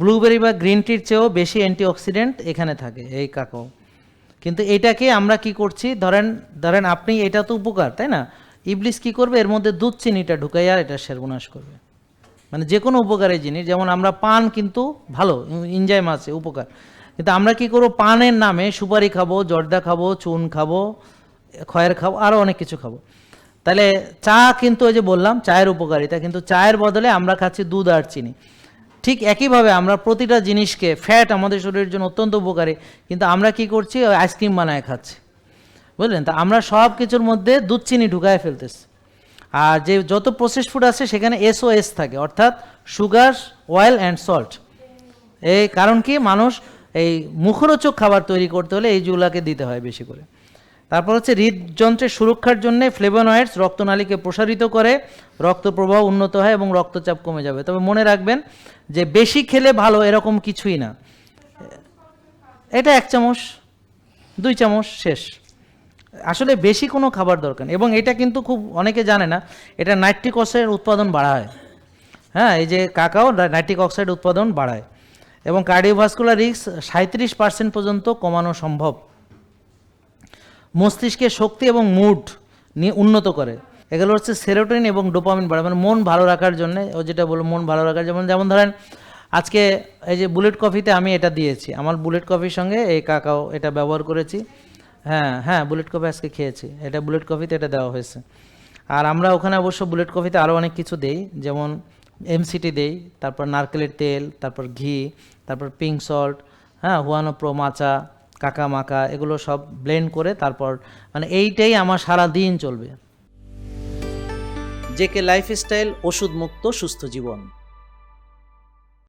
Blueberry বা green টির চেয়েও বেশি অ্যান্টিঅক্সিডেন্ট এখানে থাকে, এই কাকাও কিন্তু এটাকে আমরা কি করছি? ধরেন ধরেন আপনি, এটা তো উপকার, তাই না? ইবলিস কি করবে? এর মধ্যে দুধ চিনিটা ঢুকাই আর এটা সর্বনাশ করবে। মানে যে কোনো উপকারী জিনিস, যেমন আমরা পান কিন্তু ভালো এনজাইম আছে উপকার। কিন্তু আমরা কি করব? পানের নামে সুপারি খাব, জর্দা খাব, চুন খাব, খয়ের খাব আরও অনেক কিছু খাব। তাহলে চা কিন্তু ওই যে বললাম, চায়ের উপকারিতা, কিন্তু চায়ের বদলে আমরা খাচ্ছি দুধ আর চিনি। ঠিক একইভাবে আমরা প্রতিটা জিনিসকে ফ্যাট আমাদের শরীরের জন্য অত্যন্ত উপকারী, কিন্তু আমরা কি করছি? আইসক্রিম বানায় খাচ্ছি। বুঝলেন? তা আমরা সব কিছুর মধ্যে দুধ, চিনি ঢুকায় ফেলতেছি। আর যে যত প্রসেস ফুড আছে, সেখানে এসওএস থাকে, অর্থাৎ সুগার অয়েল অ্যান্ড সল্ট এই কারণ কি? মানুষ এই মুখরোচক খাবার তৈরি করতে হলে এই যেগুলাকে দিতে হয় বেশি করে। তারপর হচ্ছে হৃদযন্ত্রের সুরক্ষার জন্য ফ্লেভোনয়েডস রক্তনালীকে প্রসারিত করে রক্ত প্রবাহ উন্নত হয় এবং রক্তচাপ কমে যাবে। তবে মনে রাখবেন যে বেশি খেলে ভালো এরকম কিছুই না। এটা এক চামচ, দুই চামচ, শেষ। আসলে বেশি কোনো খাবার দরকার এবং এটা কিন্তু খুব অনেকে জানে না, এটা নাইট্রিক অক্সাইড উৎপাদন বাড়ায়। হ্যাঁ এই যে কাকাও নাইট্রিক অক্সাইড উৎপাদন বাড়ায় এবং কার্ডিওভাস্কুলার রিস্ক সাঁত্রিশ পার্সেন্ট পর্যন্ত কমানো সম্ভব। মস্তিষ্কের শক্তি এবং মুড নিয়ে উন্নত করে। এগুলো হচ্ছে সেরোটিন এবং ডোপামিন বাড়ে মানে মন ভালো রাখার জন্য, ও যেটা বলল, মন ভালো রাখার যেমন যেমন ধরেন, আজকে এই যে বুলেট কফিতে আমি এটা দিয়েছি। আমার বুলেট কফির সঙ্গে এই কাকাও এটা ব্যবহার করেছি। হ্যাঁ হ্যাঁ বুলেট কফি আজকে খেয়েছি। এটা বুলেট কফিতে এটা দেওয়া হয়েছে। আর আমরা ওখানে অবশ্য বুলেট কফিতে আরও অনেক কিছু দেই। যেমন এমসিটি দেই, তারপর নারকেলের তেল, তারপর ঘি, তারপর পিঙ্ক সল্ট হ্যাঁ হুয়ানো প্রো মাচা কাকা মাকা এগুলো সব ব্লেন্ড করে তারপর মানে এইটাই আমার সারা দিন চলবে। জেকে লাইফস্টাইল ওষুধ মুক্ত সুস্থ জীবন।